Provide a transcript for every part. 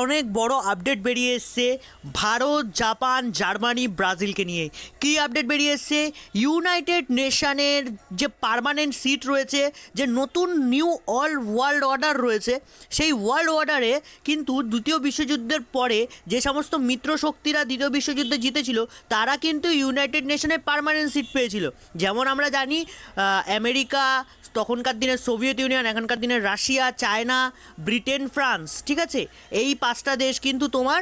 অনেক বড় আপডেট বেরিয়ে এসছে ভারত, জাপান, জার্মানি, ব্রাজিলকে নিয়ে। কী আপডেট বেরিয়ে এসছে? ইউনাইটেড নেশানের যে পার্মানেন্ট সিট রয়েছে, যে নতুন নিউ অল ওয়ার্ল্ড অর্ডার রয়েছে, সেই ওয়ার্ল্ড অর্ডারে কিন্তু দ্বিতীয় বিশ্বযুদ্ধের পরে যে সমস্ত মিত্র শক্তিরা দ্বিতীয় বিশ্বযুদ্ধে জিতেছিল, তারা কিন্তু ইউনাইটেড নেশনের পারমানেন্ট সিট পেয়েছিল। যেমন আমরা জানি আমেরিকা, তখনকার দিনের সোভিয়েত ইউনিয়ন এখনকার দিনের রাশিয়া চায়না ব্রিটেন ফ্রান্স ঠিক আছে? এই পাঁচটা দেশ কিন্তু তোমার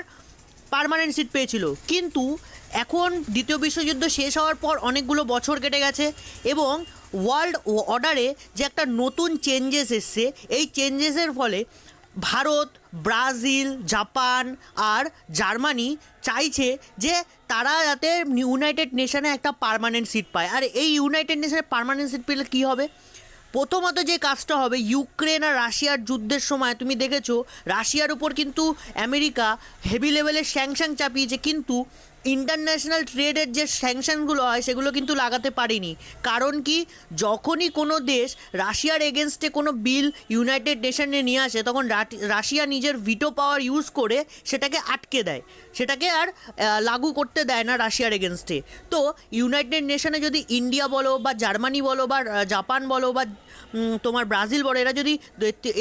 পারমানেন্ট সিট পেয়েছিল। কিন্তু এখন দ্বিতীয় বিশ্বযুদ্ধ শেষ হওয়ার পর অনেকগুলো বছর কেটে গেছে এবং ওয়ার্ল্ড অর্ডারে যে একটা নতুন চেঞ্জেস এসছে, এই চেঞ্জেসের ফলে ভারত, ব্রাজিল, জাপান আর জার্মানি চাইছে যে তারা যাতে ইউনাইটেড নেশনে একটা পারমানেন্ট সিট পায়। আর এই ইউনাইটেড নেশনে পার্মানেন্ট সিট পেলে কী হবে? প্রথমত যে কাজটা হবে, ইউক্রেন আর রাশিয়ার যুদ্ধের সময়, তুমি দেখেছ, রাশিয়ার উপর কিন্তু আমেরিকা হেভি লেভেলের স্যাংশন চাপিয়েছে, কিন্তু ইন্টারন্যাশনাল ট্রেডের যে স্যাংশনগুলো হয়, সেগুলো কিন্তু লাগাতে পারিনি। কারণ কি? যখনই কোনো দেশ রাশিয়ার এগেনস্টে কোনো বিল ইউনাইটেড নেশনে নিয়ে আসে, তখন রাশিয়া নিজের ভিটো পাওয়ার ইউজ করে সেটাকে আটকে দেয়। সেটাকে আর লাগু করতে দেয় না রাশিয়ার এগেনস্টে তো ইউনাইটেড নেশনে যদি ইন্ডিয়া বলো বা জার্মানি বলো বা জাপান বলো বা তোমার ব্রাজিল বলো, এরা যদি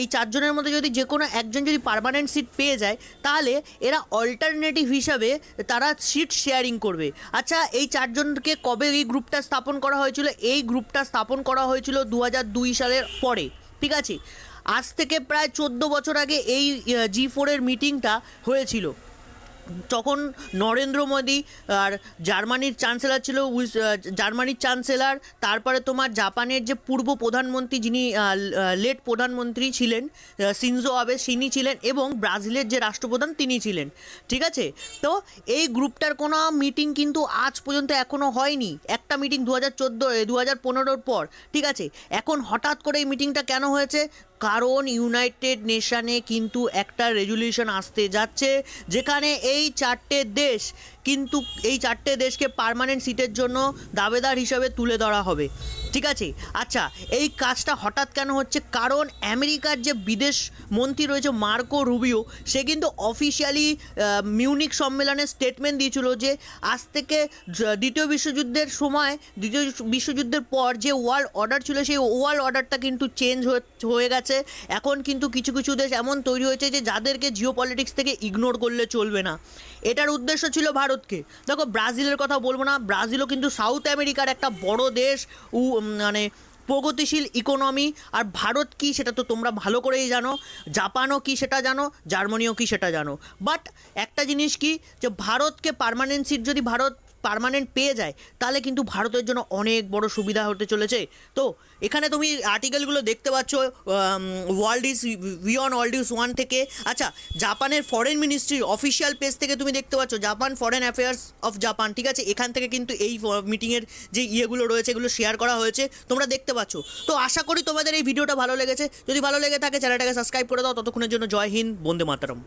এই চারজনের মধ্যে যদি যে কোনো একজন যদি পারমানেন্ট সিট পেয়ে যায়, তাহলে এরা অল্টারনেটিভ হিসাবে তারা সিট শেয়ারিং করবে। আচ্ছা এই চারজনকে কবে এই গ্রুপটা স্থাপন করা হয়েছিল? এই গ্রুপটা স্থাপন করা হয়েছিল দু হাজার দুই সালের পরে, ঠিক আছে? আজ থেকে প্রায় চোদ্দ বছর আগে এই জি ফোরের মিটিংটা হয়েছিল। তখন নরেন্দ্র মোদী আর জার্মানির চ্যান্সেলার ছিল জার্মানির চ্যান্সেলার, তারপরে তোমার জাপানের যে পূর্ব প্রধানমন্ত্রী যিনি লেট প্রধানমন্ত্রী ছিলেন সিনজো আবে তিনি ছিলেন এবং ব্রাজিলের যে রাষ্ট্রপ্রধান তিনি ছিলেন, ঠিক আছে? তো এই গ্রুপটার কোনো মিটিং কিন্তু আজ পর্যন্ত এখনও হয়নি। একটা মিটিং দু হাজার চোদ্দ দু হাজার পনেরোর পর, ঠিক আছে? এখন হঠাৎ করে এই মিটিংটা কেন হয়েছে? কারণ ইউনাইটেড নেশনে কিন্তু একটা রেজুলিউশন আসতে যাচ্ছে, যেখানে এই চারটে দেশ কিন্তু এই চারটে দেশকে পার্মানেন্ট সিটের জন্য দাবেদার হিসাবে তুলে ধরা হবে। ঠিক আছে? আচ্ছা এই কাজটা হঠাৎ কেন হচ্ছে? কারণ আমেরিকার যে বিদেশ মন্ত্রী রয়েছে মার্কো রুবিও, সে কিন্তু অফিসিয়ালি মিউনিক সম্মেলনে স্টেটমেন্ট দিয়েছিল যে আজ থেকে দ্বিতীয় বিশ্বযুদ্ধের সময়, দ্বিতীয় বিশ্বযুদ্ধের পর যে ওয়ার্ল্ড অর্ডার ছিল, সেই ওয়ার্ল্ড অর্ডারটা কিন্তু চেঞ্জ হয়ে গেছে। এখন কিন্তু কিছু কিছু দেশ এমন তৈরি হয়েছে যে যাদেরকে জিও পলিটিক্স থেকে ইগনোর করলে চলবে না। এটার উদ্দেশ্য ছিল ভারতকে। দেখো, ব্রাজিলের কথা বলব না। ব্রাজিলও কিন্তু সাউথ আমেরিকার একটা বড় দেশ, উ মানে প্রগতিশীল ইকোনমি আর ভারত কি সেটা তো তোমরা ভালো করেই জানো। জাপানও কি সেটা জানো। জার্মানিও কি সেটা জানো। বাট একটা জিনিস কি? যে ভারতকে পার্মানেন্ট সিট যদি ভারত পার্মানেন্ট পেয়ে যায়, তাহলে কিন্তু ভারতের জন্য অনেক বড় সুবিধা হতে চলেছে। তো, এখানে তুমি আর্টিকেলগুলো দেখতে পাচ্ছ world is beyond world is one থেকে। আচ্ছা জাপানের ফরেন মিনিস্ট্রির অফিসিয়াল পেজ থেকে তুমি দেখতে পাচ্ছ Japan foreign affairs of Japan ঠিক আছে? এখান থেকে কিন্তু এই মিটিংয়ের যে ইয়েগুলো রয়েছে, এগুলো শেয়ার করা হয়েছে, তোমরা দেখতে পাচ্ছ। তো, আশা করি তোমাদের এই ভিডিওটা ভালো লেগেছে। যদি ভালো লেগে থাকে চ্যানেলটাকে সাবস্ক্রাইব করে দাও। ততক্ষণের জন্য জয় হিন্দ, বন্দে মাতারম।